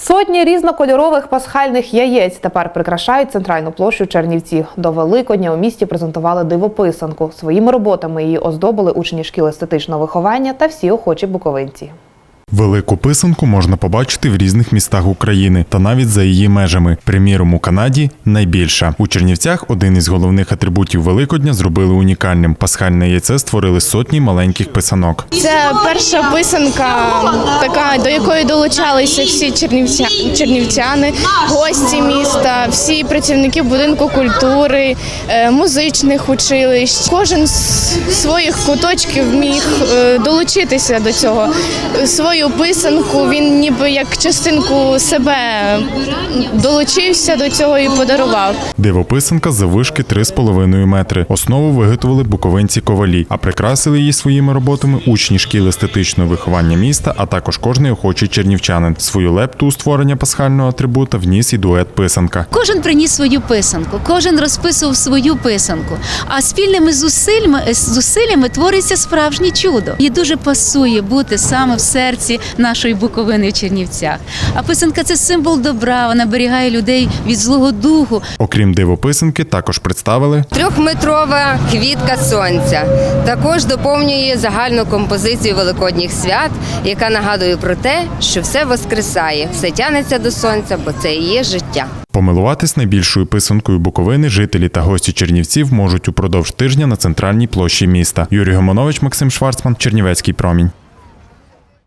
Сотні різнокольорових пасхальних яєць тепер прикрашають центральну площу Чернівці. До Великодня у місті презентували дивописанку. Своїми роботами її оздобили учні шкіл естетичного виховання та всі охочі буковинці. Велику писанку можна побачити в різних містах України та навіть за її межами. Приміром, у Канаді найбільша. У Чернівцях один із головних атрибутів Великодня зробили унікальним. Пасхальне яйце створили сотні маленьких писанок. Це перша писанка, така до якої долучалися всі чернівця, чернівчани, гості міста, всі працівники будинку культури, е, музичних училищ. Кожен з своїх куточків міг е, долучитися до цього. Свою писанку він ніби як частинку себе долучився до цього і подарував. Дивописанка заввишки 3,5 метри. Основу виготовили буковинці ковалі, а прикрасили її своїми роботами учні шкіл естетичного виховання міста, а також кожний охочий чернівчанин. Свою лепту у створення пасхального атрибута вніс і дует писанка. Кожен приніс свою писанку, кожен розписував свою писанку. А спільними зусиллями, зусиллями твориться справжнє чудо. І дуже пасує бути саме в серці нашої Буковини в Чернівцях. А писанка це символ добра, вона берігає людей від злого духу. Окрім дивописанки, також представили Трьохметрова квітка сонця також доповнює загальну композицію великодніх свят, яка нагадує про те, що все воскресає, все тянеться до сонця, бо це і є життя. Помилуватись найбільшою писанкою Буковини жителі та гості Чернівців можуть упродовж тижня на центральній площі міста. Юрій Гомонович, Максим Шварцман, Чернівецький промінь.